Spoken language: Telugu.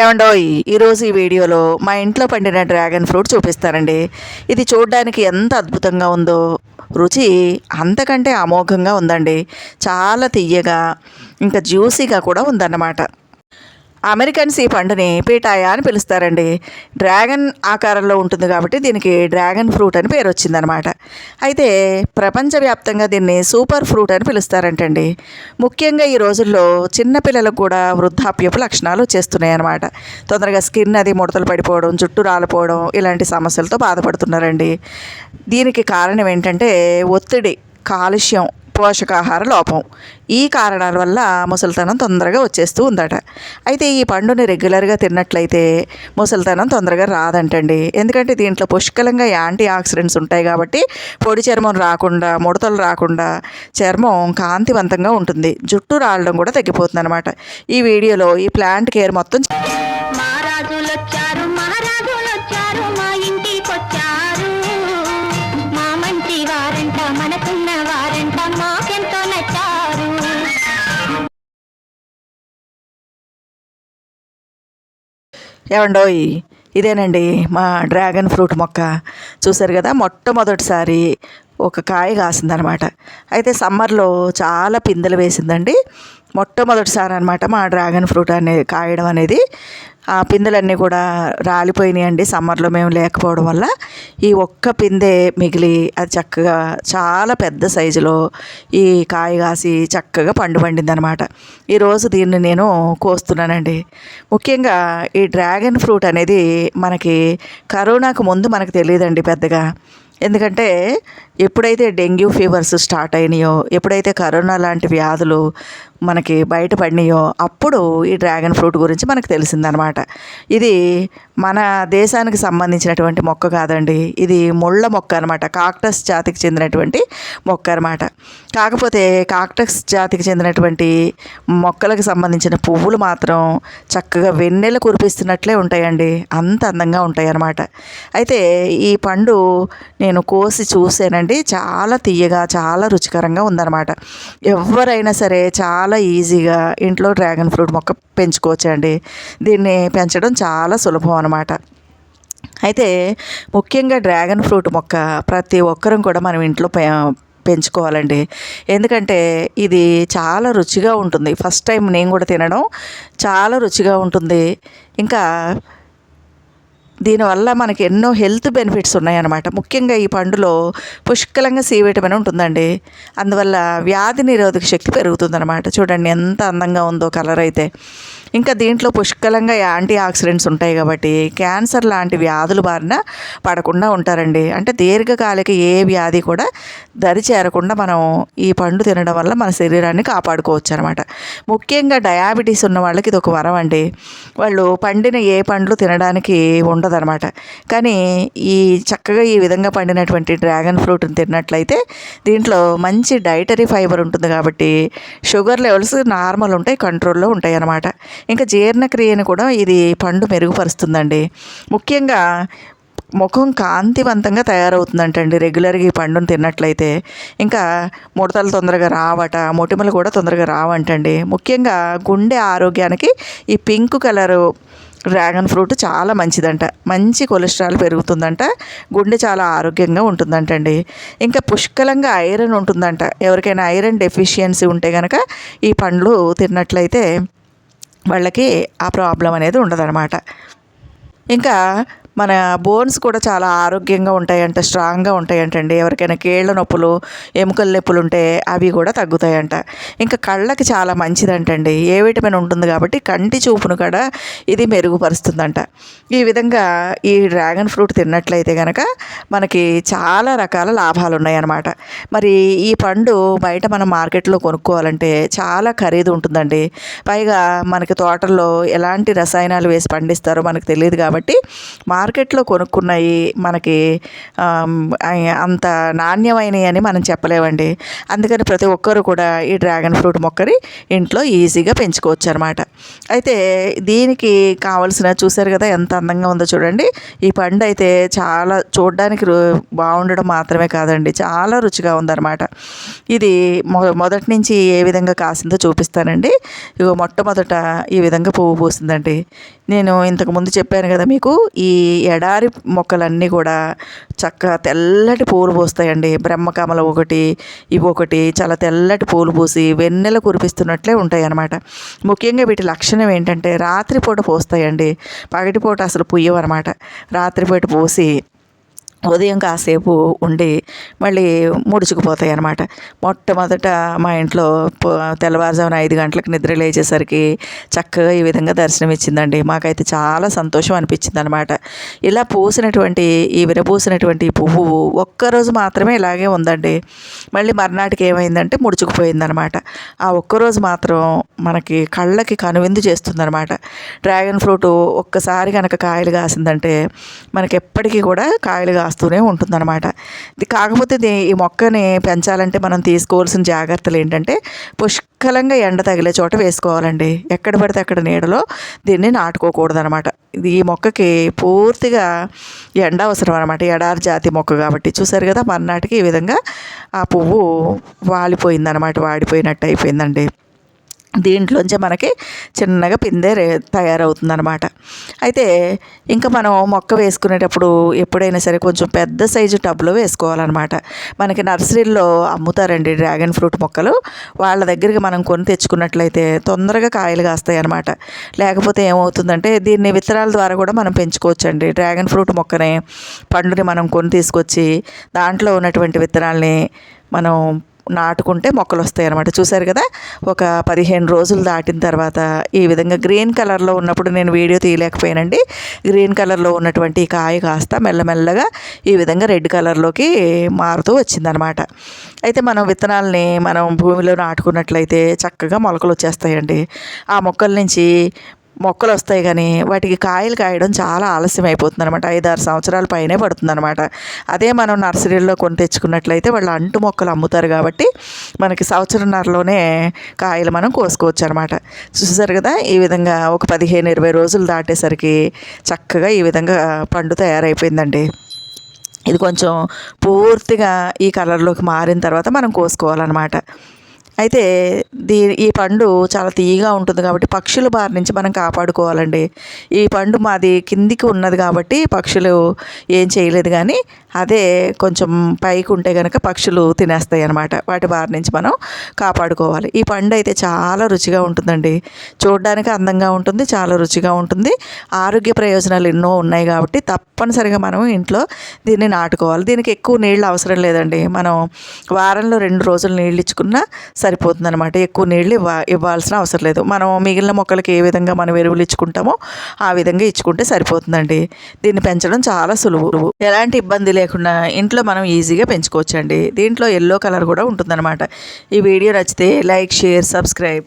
ఏమండో ఈరోజు ఈ వీడియోలో మా ఇంట్లో పండిన డ్రాగన్ ఫ్రూట్ చూపిస్తానండి ఇది చూడడానికి ఎంత అద్భుతంగా ఉందో. రుచి అంతకంటే అమోఘంగా ఉందండి. చాలా తియ్యగా ఇంకా జ్యూసీగా కూడా ఉందన్నమాట. అమెరికన్స్ ఈ పండుని పీటాయా అని పిలుస్తారండి. డ్రాగన్ ఆకారంలో ఉంటుంది కాబట్టి దీనికి డ్రాగన్ ఫ్రూట్ అని పేరు వచ్చిందనమాట. అయితే ప్రపంచవ్యాప్తంగా దీన్ని సూపర్ ఫ్రూట్ అని పిలుస్తారంటండి. ముఖ్యంగా ఈ రోజుల్లో చిన్నపిల్లలకు కూడా వృద్ధాప్యపు లక్షణాలు వచ్చేస్తున్నాయి అనమాట తొందరగా స్కిన్ అది ముడతలు పడిపోవడం జుట్టు రాలిపోవడం ఇలాంటి సమస్యలతో బాధపడుతున్నారండి. దీనికి కారణం ఏంటంటే ఒత్తిడి కాలుష్యం పోషకాహార లోపం ఈ కారణాల వల్ల ముసలితనం తొందరగా వచ్చేస్తూ ఉందట. అయితే ఈ పండుని రెగ్యులర్గా తిన్నట్లయితే ముసలితనం తొందరగా రాదంటండి. ఎందుకంటే దీంట్లో పుష్కలంగా యాంటీ ఆక్సిడెంట్స్ ఉంటాయి కాబట్టి పొడి చర్మం రాకుండా ముడతలు రాకుండా చర్మం కాంతివంతంగా ఉంటుంది. జుట్టు రాలడం కూడా తగ్గిపోతుంది అనమాట ఈ వీడియోలో ఈ ప్లాంట్ కేర్ మొత్తం ఏమండోయ్ ఇదేనండి మా డ్రాగన్ ఫ్రూట్ మొక్క. చూసారు కదా మొట్టమొదటిసారి ఒక కాయ కాసిందనమాట. అయితే సమ్మర్లో చాలా పిందెలు వేసిందండి. మొట్టమొదటిసారి అనమాట మా డ్రాగన్ ఫ్రూట్ అనేది కాయడం అనేది. ఆ పిందెలన్నీ కూడా రాలిపోయినాయి అండి సమ్మర్లో మేము లేకపోవడం వల్ల. ఈ ఒక్క పిందె మిగిలి అది చక్కగా చాలా పెద్ద సైజులో ఈ కాయ కాసి చక్కగా పండు పండింది అనమాట ఈరోజు దీన్ని నేను కోస్తున్నానండి. ముఖ్యంగా ఈ డ్రాగన్ ఫ్రూట్ అనేది మనకి కరోనాకు ముందు మనకు తెలియదండి పెద్దగా. ఎందుకంటే ఎప్పుడైతే డెంగ్యూ ఫీవర్స్ స్టార్ట్ అయినాయో ఎప్పుడైతే కరోనా లాంటి వ్యాధులు మనకి బయటపడినాయో అప్పుడు ఈ డ్రాగన్ ఫ్రూట్ గురించి మనకు తెలిసిందనమాట. ఇది మన దేశానికి సంబంధించినటువంటి మొక్క కాదండి. ఇది ముళ్ళ మొక్క అనమాట. కాక్టస్ జాతికి చెందినటువంటి మొక్క అనమాట. కాకపోతే కాక్టస్ జాతికి చెందినటువంటి మొక్కలకు సంబంధించిన పువ్వులు మాత్రం చక్కగా వెన్నెల కురిపిస్తున్నట్లే ఉంటాయండి. అంత అందంగా ఉంటాయి అన్నమాట అయితే ఈ పండు నేను కోసి చూసానండి అండి చాలా తీయగా చాలా రుచికరంగా ఉందన్నమాట. ఎవరైనా సరే చాలా ఈజీగా ఇంట్లో డ్రాగన్ ఫ్రూట్ మొక్క పెంచుకోవచ్చండి. దీన్ని పెంచడం చాలా సులభం అనమాట అయితే ముఖ్యంగా డ్రాగన్ ఫ్రూట్ మొక్క ప్రతి ఒక్కరం కూడా మనం ఇంట్లో పె పెంచుకోవాలండి. ఎందుకంటే ఇది చాలా రుచిగా ఉంటుంది. ఫస్ట్ టైం నేను కూడా తినడం చాలా రుచిగా ఉంటుంది. ఇంకా దీనివల్ల మనకి ఎన్నో హెల్త్ బెనిఫిట్స్ ఉన్నాయన్నమాట. ముఖ్యంగా ఈ పండులో పుష్కలంగా సి విటమిన్ ఉంటుందండి. అందువల్ల వ్యాధి నిరోధక శక్తి పెరుగుతుందన్నమాట. చూడండి ఎంత అందంగా ఉందో కలర్ అయితే. ఇంకా దీంట్లో పుష్కలంగా యాంటీ ఆక్సిడెంట్స్ ఉంటాయి కాబట్టి క్యాన్సర్ లాంటి వ్యాధుల బారిన పడకుండా ఉంటారండి. అంటే దీర్ఘకాలిక ఏ వ్యాధి కూడా దరి చేరకుండా మనం ఈ పండు తినడం వల్ల మన శరీరాన్ని కాపాడుకోవచ్చు అనమాట ముఖ్యంగా డయాబెటీస్ ఉన్న వాళ్ళకి ఇది ఒక వరం అండి. వాళ్ళు పండిన ఏ పండ్లు తినడానికి ఉండదన్నమాట. కానీ ఈ చక్కగా ఈ విధంగా పండినటువంటి డ్రాగన్ ఫ్రూట్ని తిన్నట్లయితే దీంట్లో మంచి డైటరీ ఫైబర్ ఉంటుంది కాబట్టి షుగర్ లెవెల్స్ నార్మల్ ఉంటాయి కంట్రోల్లో ఉంటాయి అన్నమాట ఇంకా జీర్ణక్రియను కూడా ఇది పండు మెరుగుపరుస్తుందండి. ముఖ్యంగా ముఖం కాంతివంతంగా తయారవుతుందంటండి రెగ్యులర్గా ఈ పండును తిన్నట్లయితే. ఇంకా ముడతలు తొందరగా రావట మొటిమలు కూడా తొందరగా రావంటండి. ముఖ్యంగా గుండె ఆరోగ్యానికి ఈ పింక్ కలరు డ్రాగన్ ఫ్రూట్ చాలా మంచిదంట. మంచి కొలెస్ట్రాల్ పెరుగుతుందంట. గుండె చాలా ఆరోగ్యంగా ఉంటుందంటండి. ఇంకా పుష్కలంగా ఐరన్ ఉంటుందంట. ఎవరికైనా ఐరన్ డెఫిషియన్సీ ఉంటే కనుక ఈ పండ్లు తిన్నట్లయితే వాళ్ళకి ఆ ప్రాబ్లం అనేది ఉండదన్నమాట. ఇంకా మన బోన్స్ కూడా చాలా ఆరోగ్యంగా ఉంటాయంట స్ట్రాంగ్గా ఉంటాయంటండి. ఎవరికైనా కీళ్ళ నొప్పులు ఎముకల నొప్పులు ఉంటే అవి కూడా తగ్గుతాయంట. ఇంకా కళ్ళకి చాలా మంచిదంటండి. ఏ విటమిన్ ఉంటుంది కాబట్టి కంటి చూపును కూడా ఇది మెరుగుపరుస్తుందంట. ఈ విధంగా ఈ డ్రాగన్ ఫ్రూట్ తిన్నట్లయితే కనుక మనకి చాలా రకాల లాభాలు ఉన్నాయన్నమాట మరి ఈ పండు బయట మనం మార్కెట్లో కొనుక్కోవాలంటే చాలా ఖరీదు ఉంటుందండి. పైగా మనకి తోటల్లో ఎలాంటి రసాయనాలు వేసి పండిస్తారో మనకు తెలియదు కాబట్టి మార్కెట్లో కొనుక్కున్నవి మనకి అంత నాణ్యమైనవి అని మనం చెప్పలేమండి. అందుకని ప్రతి ఒక్కరు కూడా ఈ డ్రాగన్ ఫ్రూట్ మొక్కని ఇంట్లో ఈజీగా పెంచుకోవచ్చు అనమాట అయితే దీనికి కావలసిన చూసారు కదా ఎంత అందంగా ఉందో చూడండి. ఈ పండు అయితే చాలా చూడడానికి రు- బాగుండడం మాత్రమే కాదండి. చాలా రుచిగా ఉందన్నమాట ఇది మొ మొదటి నుంచి ఏ విధంగా కాసిందో చూపిస్తానండి. ఇగో మొట్టమొదట ఈ విధంగా పువ్వు పూసిందండి నేను ఇంతకుముందు చెప్పాను కదా మీకు ఈ ఎడారి మొక్కలన్నీ కూడా చక్కగా తెల్లటి పూలు పూస్తాయండి. బ్రహ్మకమల ఒకటి ఇవొకటి చాలా తెల్లటి పూలు పూసి వెన్నెల కురిపిస్తున్నట్లే ఉంటాయి అన్నమాట ముఖ్యంగా వీటి లక్షణం ఏంటంటే రాత్రిపూట పూస్తాయండి. పగటిపూట అసలు పుయ్యవన్నమాట. రాత్రిపూట పూసి ఉదయం కాసేపు ఉండి మళ్ళీ ముడుచుకుపోతాయి అన్నమాట మొట్టమొదట మా ఇంట్లో తెల్లవారుజామున ఐదు గంటలకు నిద్ర లేచేసరికి చక్కగా ఈ విధంగా దర్శనం ఇచ్చిందండి మాకైతే చాలా సంతోషం అనిపించింది అనమాట ఇలా పూసినటువంటి ఈ విరపూసినటువంటి పువ్వు ఒక్కరోజు మాత్రమే ఇలాగే ఉందండి. మళ్ళీ మర్నాటికి ఏమైందంటే ముడుచుకుపోయిందనమాట ఆ ఒక్కరోజు మాత్రం మనకి కళ్ళకి కనువిందు చేస్తుందనమాట డ్రాగన్ ఫ్రూట్ ఒక్కసారి కనుక కాయలు కాసిందంటే మనకి ఎప్పటికీ కూడా కాయలు కాస్తూనే ఉంటుందన్నమాట. ఇది కాకపోతే ఈ మొక్కని పెంచాలంటే మనం తీసుకోవాల్సిన జాగ్రత్తలు ఏంటంటే పుష్కలంగా ఎండ తగిలే చోట వేసుకోవాలండి. ఎక్కడ పడితే అక్కడ నీడలో దీన్ని నాటుకోకూడదనమాట ఇది ఈ మొక్కకి పూర్తిగా ఎండ అవసరం అనమాట ఎడారి జాతి మొక్క కాబట్టి. చూసారు కదా మర్నాటికి ఈ విధంగా ఆ పువ్వు వాలిపోయిందనమాట వాడిపోయినట్టు అయిపోయిందండి. దీంట్లోంచి మనకి చిన్నగా పిందె రే తయారవుతుందన్నమాట. అయితే ఇంకా మనం మొక్క వేసుకునేటప్పుడు ఎప్పుడైనా సరే కొంచెం పెద్ద సైజు టబ్లో వేసుకోవాలన్నమాట. మనకి నర్సరీల్లో అమ్ముతారండి డ్రాగన్ ఫ్రూట్ మొక్కలు. వాళ్ళ దగ్గరికి మనం కొని తెచ్చుకున్నట్లయితే తొందరగా కాయలు కాస్తాయి అన్నమాట లేకపోతే ఏమవుతుందంటే దీన్ని విత్తనాల ద్వారా కూడా మనం పెంచుకోవచ్చండి. డ్రాగన్ ఫ్రూట్ మొక్కని పండుని మనం కొని తీసుకొచ్చి దాంట్లో ఉన్నటువంటి విత్తనాల్ని మనం నాటుకుంటే మొక్కలు వస్తాయి అనమాట చూసారు కదా? ఒక పదిహేను రోజులు దాటిన తర్వాత ఈ విధంగా గ్రీన్ కలర్లో ఉన్నప్పుడు నేను వీడియో తీయలేకపోయానండి. గ్రీన్ కలర్లో ఉన్నటువంటి కాయ కాస్త మెల్లమెల్లగా ఈ విధంగా రెడ్ కలర్లోకి మారుతూ వచ్చిందనమాట అయితే మనం విత్తనాలని మనం భూమిలో నాటుకున్నట్లయితే చక్కగా మొలకలు వచ్చేస్తాయండి ఆ మొక్కల నుంచి మొక్కలు వస్తాయి కానీ వాటికి కాయలు కాయడం చాలా ఆలస్యం అయిపోతుంది అనమాట ఐదారు సంవత్సరాల పైనే పడుతుంది అనమాట అదే మనం నర్సరీలో కొని తెచ్చుకున్నట్లయితే వాళ్ళు అంటు మొక్కలు అమ్ముతారు కాబట్టి మనకి సంవత్సరంన్నరలోనే కాయలు మనం కోసుకోవచ్చు అనమాట చూసారు కదా ఈ విధంగా ఒక పదిహేను ఇరవై రోజులు దాటేసరికి చక్కగా ఈ విధంగా పండు తయారైపోయిందండి. ఇది కొంచెం పూర్తిగా ఈ కలర్లోకి మారిన తర్వాత మనం కోసుకోవాలన్నమాట. అయితే దీ ఈ పండు చాలా తీయగా ఉంటుంది కాబట్టి పక్షుల బారి నుంచి మనం కాపాడుకోవాలండి. ఈ పండు మాది కిందికి ఉన్నది కాబట్టి పక్షులు ఏం చేయలేదు కానీ అదే కొంచెం పైకి ఉంటే కనుక పక్షులు తినేస్తాయి అన్నమాట. వాటి బారి నుంచి మనం కాపాడుకోవాలి. ఈ పండు అయితే చాలా రుచిగా ఉంటుందండి. చూడడానికి అందంగా ఉంటుంది చాలా రుచిగా ఉంటుంది. ఆరోగ్య ప్రయోజనాలు ఎన్నో ఉన్నాయి కాబట్టి తప్పనిసరిగా మనం ఇంట్లో దీన్ని నాటుకోవాలి. దీనికి ఎక్కువ నీళ్ళు అవసరం లేదండి. మనం వారంలో రెండు రోజులు నీళ్ళు ఇచ్చుకున్నా సరిపోతుంది అనమాట ఎక్కువ నీళ్ళు ఇవ్వ ఇవ్వాల్సిన అవసరం లేదు. మనం మిగిలిన మొక్కలకి ఏ విధంగా మనం ఎరువులు ఇచ్చుకుంటామో ఆ విధంగా ఇచ్చుకుంటే సరిపోతుందండి. దీన్ని పెంచడం చాలా సులువు. ఎలాంటి ఇబ్బంది లేకుండా ఇంట్లో మనం ఈజీగా పెంచుకోవచ్చండి. దీంట్లో ఎల్లో కలర్ కూడా ఉంటుందన్నమాట. ఈ వీడియో నచ్చితే లైక్ షేర్ సబ్స్క్రైబ్.